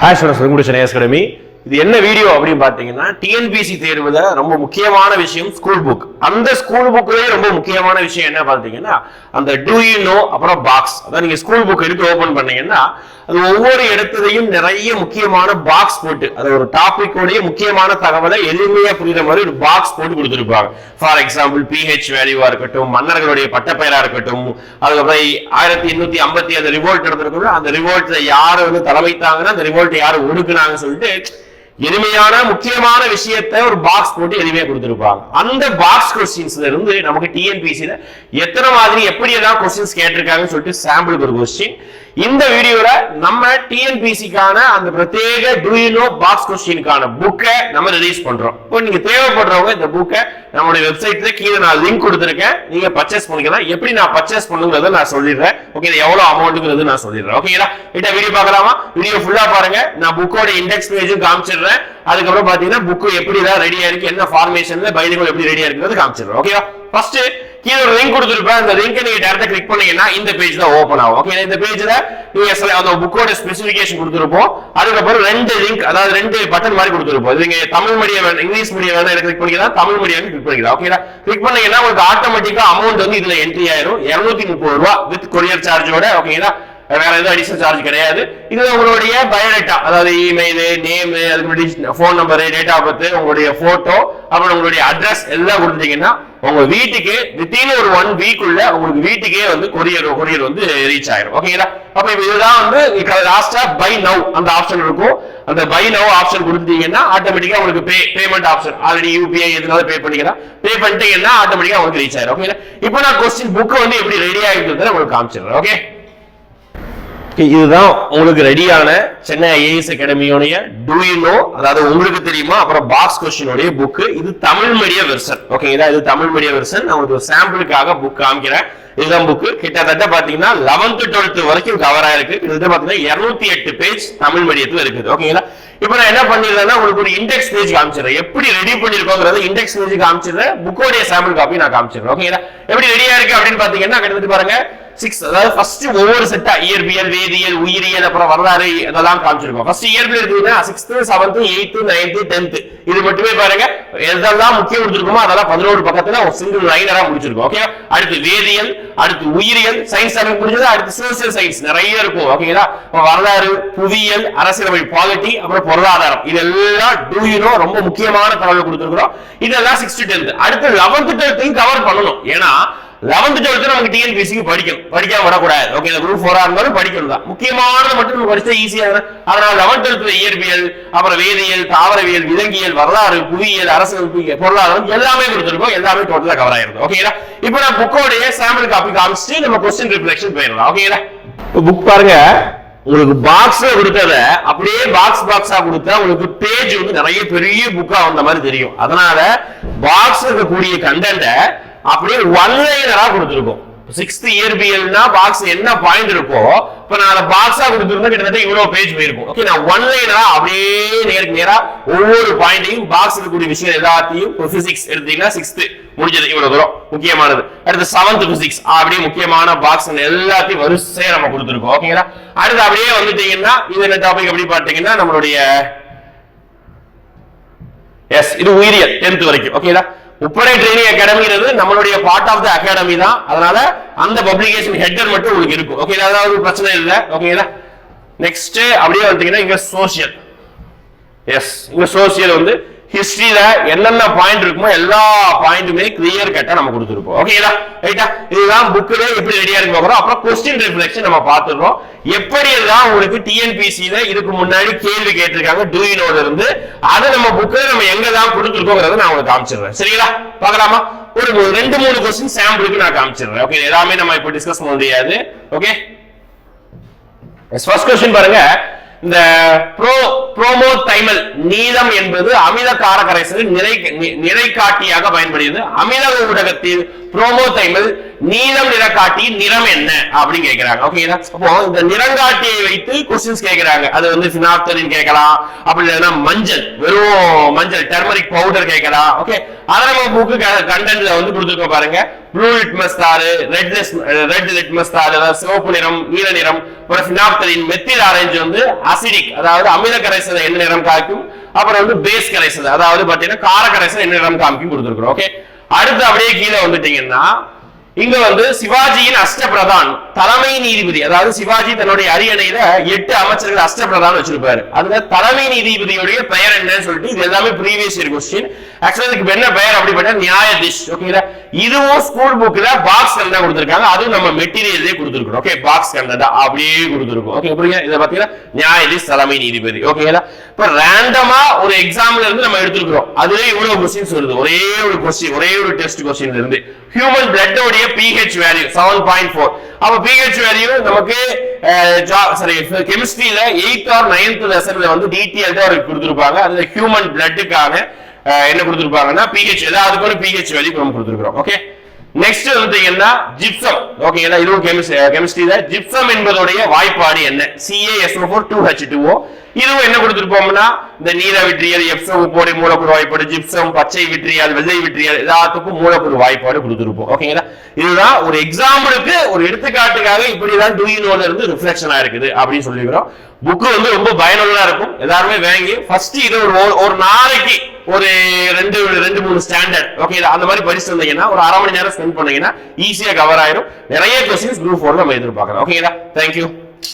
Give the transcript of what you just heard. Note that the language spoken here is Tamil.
Hi students Vengudi Chennai academy இது என்ன வீடியோ அப்படின்னு பார்த்தீங்கன்னா டிஎன்பிசி தேர்வுல ரொம்ப முக்கியமான விஷயம் ஸ்கூல் புக் அந்த ஸ்கூல் புக்லயே ரொம்ப முக்கியமான விஷயம் என்ன பார்த்தீங்கன்னா அந்த டூ யூ நோ அப்புறம் பாக்ஸ் அதான் நீங்க ஸ்கூல் புக் எடுத்து ஓபன் பண்ணீங்கன்னா அது ஒவ்வொரு இடத்துலையும் நிறைய முக்கியமான பாக்ஸ் போட்டு அது ஒரு டாபிக்கோடைய முக்கியமான தகவலை எளிமையா புரியுற மாதிரி ஒரு பாக்ஸ் போட்டு கொடுத்துருப்பாங்க. ஃபார் எக்ஸாம்பிள் பிஹெச் வேல்யூவா இருக்கட்டும் மன்னர்களுடைய பட்டப்பெயரா இருக்கட்டும் அதுக்கப்புறம் ஆயிரத்தி எண்ணூத்தி ஐம்பத்தி அந்த ரிவோல்ட் நடந்திருக்கும் அந்த ரிவோல்ட்ல யாரு வந்து தலைமைத்தாங்கன்னா அந்த ரிவோல்ட் யாரு ஒடுக்குனாங்கன்னு சொல்லிட்டு எளிமையான முக்கியமான விஷயத்தை ஒரு பாக்ஸ் போட்டு எளிமையாக கொடுத்துருப்பாங்க. அந்த பாக்ஸ் கொஸ்டின்ஸ்ல இருந்து நமக்கு டிஎன்பிசியில எத்தனை மாதிரி எப்படி எல்லாம் கொஸ்டின்ஸ் கேட்டிருக்காங்கன்னு சொல்லிட்டு சாம்பிளுக்கு ஒரு கொஸ்டின் இந்த வீடியோல நம்ம டிஎன்பிசிக்கான அந்த பிரத்யேக டூயினோ பாக்ஸ் கொஸ்டினுக்கான புக்கை நம்ம ரிலீஸ் பண்றோம். இப்போ நீங்க தேவைப்படுறவங்க இந்த புக்கை நம்மளுடைய வெப்சைட்ல கீழே நான் லிங்க் கொடுத்துருக்கேன். நீங்க பர்ச்சேஸ் பண்ணிக்கலாம். எப்படி நான் பர்ச்சேஸ் பண்ணுங்கிறத நான் சொல்லிடுறேன். ஓகே இது எவ்வளவு அமௌண்ட்டுங்கிறது நான் சொல்லிடுறேன். ஓகேங்களா கிட்ட வீடியோ பார்க்கலாமா? வீடியோ ஃபுல்லா பாருங்க. நான் புக்கோட இண்டெக்ஸ் பேஜும் காமிச்சிடுறேன். அதுக்கப்புறம் பாத்தீங்கன்னா புக்கு எப்படி தான் ரெடியா இருக்கு என்ன ஃபார்மேஷன்ல பைலிகள் எப்படி ரெடியா இருக்குறது காமிச்சிடுறேன். ஓகேவா ஃபர்ஸ்ட் கீழே ஒரு லிங்க் கொடுத்துருப்பேன். அந்த லிங்க் நீங்க டேரக்டா கிளிக் பண்ணீங்கன்னா இந்த பேஜ் தான் ஓப்பன் ஆகும். ஓகே இந்த பேஜ்ல நீங்க அந்த புக்கோட ஸ்பெசிபிகேஷன் கொடுத்துருப்போம். அதுக்கப்புறம் ரெண்டு லிங்க் அதாவது ரெண்டு பட்டன் மாதிரி கொடுத்துருப்போம். இது நீங்க தமிழ் மீடியம் வேணும் இங்கிலீஷ் மீடியம் வேணும் கிளிக் பண்ணிக்கலாம். தமிழ் மீடியம் கிளிக் பண்ணிக்கலாம். ஓகேங்களா கிளிக் பண்ணீங்கன்னா உங்களுக்கு ஆட்டோமேட்டிக்கா அமௌண்ட் வந்து இதுல என்ட்ரி ஆயிரும். 230 முப்பது ரூபா வித் கொரியர் சார்ஜோட ஓகேங்களா வேற எதுவும் அடிஷனல் சார்ஜ் கிடையாது. இது உங்களுடைய பயோடேட்டா அதாவது இமெயில் நேம் அதுக்கு phone number date of birth உங்களுடைய போட்டோ அப்புறம் உங்களுடைய அட்ரஸ் எல்லாம் கொடுத்தீங்கன்னா உங்க வீட்டுக்கு திடீர்னு ஒரு ஒன் வீக் உள்ள உங்களுக்கு வீட்டுக்கே வந்து கொரியர் கொரியர் வந்து ரீச் ஆயிரும். ஓகேங்களா அப்ப இப்ப இதுதான் வந்து லாஸ்டா பை நவ் அந்த ஆப்ஷன் இருக்கும். அந்த பை நவ் ஆப்ஷன் கொடுத்துட்டீங்கன்னா ஆட்டோமேட்டிக்கா உங்களுக்கு pay payment option already UPI எதுனால பே பண்ணிக்கலாம். பே பண்ணிட்டீங்கன்னா ஆட்டோமேட்டிக்கா உங்களுக்கு ரீச் ஆயிரும். ஓகேங்களா இப்போ நான் கொஸ்டின் புக் வந்து எப்படி ரெடி ஆகிட்டு உங்களுக்கு காமிச்சிடுறேன். ஓகே இதுதான் உங்களுக்கு ரெடியான சென்னை ஐஏஎஸ் அகாடமியோடைய டூ யூ நோ அதாவது உங்களுக்கு தெரியுமா? அப்புறம் பாக்ஸ் கொஸ்டினுடைய புக்கு இது தமிழ் மீடிய வெர்ஷன் ஓகேங்களா இது தமிழ் மீடிய வெர்ஷன் நான் உங்களுக்கு ஒரு சாம்பிளுக்காக புக் காமிக்கிறேன். இதுதான் புக்கு கிட்டத்தட்ட பாத்தீங்கன்னா லெவன்த் டுவெல்த் வரைக்கும் கவர் ஆயிருக்கு. கிட்டத்தட்ட பாத்தீங்கன்னா இருநூத்தி எட்டு பேஜ் தமிழ் மீடியத்துல இருக்குது. ஓகேங்களா இப்போ நான் என்ன பண்ணிருந்தேன்னா உங்களுக்கு ஒரு இண்டெக்ஸ் பேஜ் காமிச்சிடுறேன். எப்படி ரெடி பண்ணிருக்கோங்கிறத இண்டெக்ஸ் பேஜ் காமிச்சிடுறேன். புக்கோடைய சாம்பிள் காப்பி நான் காமிச்சிடுறேன். ஓகேங்களா எப்படி ரெடியா இருக்கு அப்படின்னு பாத்தீங்கன்னா கிட்டத்தட்ட பாருங்க. சிக்ஸ் அதாவது ஃபர்ஸ்ட் ஒவ்வொரு செட்டா இயற்பியல் வேதியியல் உயிரியல் அப்புறம் வரலாறு இதெல்லாம் காமிச்சிருக்கோம். ஃபர்ஸ்ட் இயற்பியல் இருக்குதுன்னா sixth seventh eighth ninth tenth இது மட்டுமே பாருங்க. எதெல்லாம் முக்கியம் கொடுத்துருக்கோமோ அதெல்லாம் பதினோரு பக்கத்துல ஒரு சிங்கிள் லைனரா முடிச்சிருக்கோம் ஓகே அடுத்து வேதியியல் அடுத்து உயிரியல் சயின்ஸ் எனக்கு முடிஞ்சது அடுத்து சோசியல் சயின்ஸ் நிறைய இருக்கும் ஓகேங்களா இப்போ வரலாறு புவியியல் அரசியலமைப்பு பாலிட்டி அப்புறம் பொருளாதாரம். இதெல்லாம் டூயினோ ரொம்ப முக்கியமான தகவல் கொடுத்துருக்கிறோம். இதெல்லாம் சிக்ஸ்த் டென்த் அடுத்து லெவன்த் டுவெல்த்தையும் கவர் பண்ணணும். ஏன்னா லெவன்த் டுவெல்த் நமக்கு டிஎன்பிசிக்கு படிக்கணும். படிக்காம விடக்கூடாது. ஓகே இந்த குரூப் ஃபோரா இருந்தாலும் படிக்கணும் தான் முக்கியமானது மட்டும் நம்ம படிச்சா ஈஸியா அதனால லெவன்த் டுவெல்த்ல இயற்பியல் அப்புறம் வேதியியல் தாவரவியல் விலங்கியல் வரலாறு புவியியல் அரசியல் பொருளாதாரம் எல்லாமே கொடுத்துருக்கோம். எல்லாமே டோட்டலா கவர் ஆயிருந்தோம் ஓகேங்களா இப்போ நான் புக்கோடைய சாம்பிள் காப்பி காமிச்சிட்டு நம்ம கொஸ்டின் ரிஃப்ளெக்ஷன் போயிடலாம். ஓகேங்களா இப்போ புக் பாருங்க. உங்களுக்கு பாக்ஸ்ல கொடுத்தத அப்படியே பாக்ஸ் பாக்ஸா கொடுத்தா உங்களுக்கு பேஜ் வந்து நிறைய பெரிய புக்கா வந்த மாதிரி தெரியும். அதனால பாக்ஸ் இருக்கக்கூடிய கண்டென்ட்டை அப்படியே ஒன் லைனரா கொடுத்துருக்கோம். சிக்ஸ்த் இயற்பியல்னா பாக்ஸ் என்ன பாயிண்ட் இருக்கோ இப்ப நான் அதை பாக்ஸா கொடுத்துருந்தா கிட்டத்தட்ட இவ்வளவு பேஜ் போயிருக்கும். ஓகே நான் ஒன் லைனரா அப்படியே நேருக்கு நேரா ஒவ்வொரு பாயிண்டையும் பாக்ஸ் இருக்கக்கூடிய விஷயம் எல்லாத்தையும் பிசிக்ஸ் எடுத்தீங்கன்னா சிக்ஸ்த் முடிஞ்சது இவ்வளவு தூரம். முக்கியமானது. அடுத்து செவன்த் பிசிக்ஸ் அப்படியே முக்கியமான பாக்ஸ் எல்லாத்தையும் வரிசையா நம்ம கொடுத்துருக்கோம். ஓகேங்களா அடுத்து அப்படியே வந்துட்டீங்கன்னா இது என்ன டாபிக் அப்படி பார்த்தீங்கன்னா நம்மளுடைய எஸ் இது உயிரியல் டென்த் வரைக்கும். ஓகேங்களா உப்படை ட்ரைனிங் அகாடமிங்கிறது நம்மளுடைய பார்ட் ஆஃப் த அகாடமி தான். அதனால அந்த பப்ளிகேஷன் ஹெட்டர் மட்டும் உங்களுக்கு இருக்கும். ஓகே அதாவது பிரச்சனை இல்லை. ஓகேங்களா நெக்ஸ்ட் அப்படியே வந்தீங்கன்னா இங்க சோசியல் எஸ் இங்க சோசியல் வந்து ஹிஸ்டரியில என்னென்ன பாயிண்ட் இருக்குமோ எல்லா பாயிண்ட்டுமே கிளியர் கட்டா நம்ம கொடுத்துருப்போம். ஓகேங்களா ரைட்டா இதுதான் புக்கில் எப்படி ரெடியா இருக்கு பார்க்குறோம். அப்புறம் கொஸ்டின் ரிஃப்ளெக்ஷன் நம்ம பார்த்துருக்கோம் எப்படி எல்லாம் உங்களுக்கு டிஎன்பிசியில இதுக்கு முன்னாடி கேள்வி கேட்டிருக்காங்க? டூயினோட இருந்து. அதை நம்ம புக்கில் நம்ம எங்க தான் கொடுத்துருக்கோங்கிறத நான் உங்களுக்கு காமிச்சிடுறேன். சரிங்களா? பார்க்கலாமா? ஒரு ரெண்டு மூணு கொஸ்டின் சாம்பிளுக்கு நான் காமிச்சிடுறேன். ஓகே எல்லாமே நம்ம இப்போ டிஸ்கஸ் பண்ண முடியாது. ஓகே ஃபர்ஸ்ட் கொஸ்டின் பாருங்க. இந்த ப்ரோ புரோமோ தைமல் நீளம் என்பது அமில கார கரைசலில் நிறை காட்டியாக பயன்படுகிறது. அமில ஊடகத்தில் புரோமோதைமல் நீலம் நிறக்காட்டியின் நிறம் என்ன? அப்படின்னு கேட்கிறாங்க. ஓகேங்களா அப்போ இந்த நிறங்காட்டியை வைத்து கொஸ்டின்ஸ் கேக்குறாங்க அது வந்து சினாப்தரின் கேட்கலாம். அப்படி இல்லைன்னா மஞ்சள் வெறும் மஞ்சள் டர்மரிக் பவுடர் கேட்கலாம். ஓகே அதை நம்ம புக்கு கண்டென்ட்ல வந்து கொடுத்துருக்கோம் பாருங்க. ப்ளூ லிட்மஸ் தாரு ரெட் ரெட் லிட்மஸ் தாரு அதாவது சிவப்பு நிறம் நீல நிறம் அப்புறம் சினாப்தரின் மெத்தில் ஆரஞ்சு வந்து அசிடிக் அதாவது அமில கரைசல் என்ன நிறம் காய்க்கும் அப்புறம் வந்து பேஸ் கரைசல் அதாவது பாத்தீங்கன்னா கார கரைசல் என்ன நிறம் காமிக்கும் கொடுத்துருக்கோம் ஓகே அடுத்து அப்படியே கீழே வந்துட்டீங்கன்னா இங்க வந்து சிவாஜியின் அஷ்டபிரதான். தலைமை நீதிபதி அதாவது சிவாஜி தன்னுடைய அரியணையில எட்டு அமைச்சர்கள் அஷ்டப்பிரதான் வச்சிருப்பாரு. அதுல தலைமை நீதிபதியுடைய பெயர் என்னன்னு சொல்லிட்டு இது எல்லாமே ப்ரீவியஸ் இயர் கொஸ்டின் ஆக்சுவலா இதுக்கு என்ன பெயர் அப்படிப்பட்ட? நியாயதிஷ். ஓகேங்களா இதுவும் ஸ்கூல் புக்ல பாக்ஸ் கண்டா கொடுத்துருக்காங்க. அதுவும் நம்ம மெட்டீரியல்லே கொடுத்துருக்கோம் ஓகே பாக்ஸ் கண்டா அப்படியே கொடுத்துருக்கோம். ஓகே புரியுங்க இதை பாத்தீங்கன்னா நியாயதிஷ் தலைமை நீதிபதி. ஓகேங்களா இப்ப ரேண்டமா ஒரு எக்ஸாம்ல இருந்து நம்ம எடுத்துருக்கோம் அதுவே இவ்வளவு கொஸ்டின்ஸ் வருது. ஒரே ஒரு கொஸ்டின் ஒரே ஒரு டெஸ்ட் கொஸ்டின் இருந்து. Human பிளட்டோடைய pH value seven point four அப்ப பிஹெச் வேல்யூ நமக்கு சாரி கெமிஸ்ட்ரியில எயித் ஆர் நைன்த் லெசன்ல வந்து டீட்டெயில்டா அவருக்கு கொடுத்துருப்பாங்க. அதுல ஹியூமன் பிளட்டுக்கான என்ன கொடுத்துருப்பாங்கன்னா பிஹெச் ஏதாவது கூட பிஹெச் வேல்யூ நம்ம கொடுத்துருக்கோம் ஓகே நெக்ஸ்ட் வந்துட்டீங்கன்னா ஜிப்சம் ஓகேங்களா இதுவும் கெமிஸ்ட்ரியில ஜிப்சம் என்பதுடைய வாய்ப்பாடு என்ன? CASO four two H two இதுவும் என்ன கொடுத்துருப்போம்னா இந்த நீல விட்ரியல் எப்சம் உப்போடைய மூலக்கூறு வாய்ப்பாடு ஜிப்சம் பச்சை விட்ரியல் வெள்ளை விட்ரியல் எல்லாத்துக்கும் மூலக்கூறு வாய்ப்பாடு கொடுத்துருப்போம். ஓகேங்களா இதுதான் ஒரு எக்ஸாம்பிளுக்கு ஒரு எடுத்துக்காட்டுக்காக இப்படிதான் டூயினோல இருந்து ரிஃப்ளெக்ஷனா இருக்குது அப்படின்னு சொல்லிக்கிறோம். புக்கு வந்து ரொம்ப பயனுள்ளதா இருக்கும். எல்லாருமே வாங்கி ஃபர்ஸ்ட் இது ஒரு ஒரு- நாளைக்கு ஒரு ரெண்டு ரெண்டு மூணு ஸ்டாண்டர்ட் ஓகே அந்த மாதிரி படிச்சு வந்தீங்கன்னா ஒரு அரை மணி நேரம் ஸ்பெண்ட் பண்ணீங்கன்னா ஈஸியா கவர் ஆயிரும். நிறைய கொஸ்டின்ஸ் குரூப் ஃபோர் நம்ம எதிர்பார்க்கலாம். ஓகேங்களா தேங்க்யூ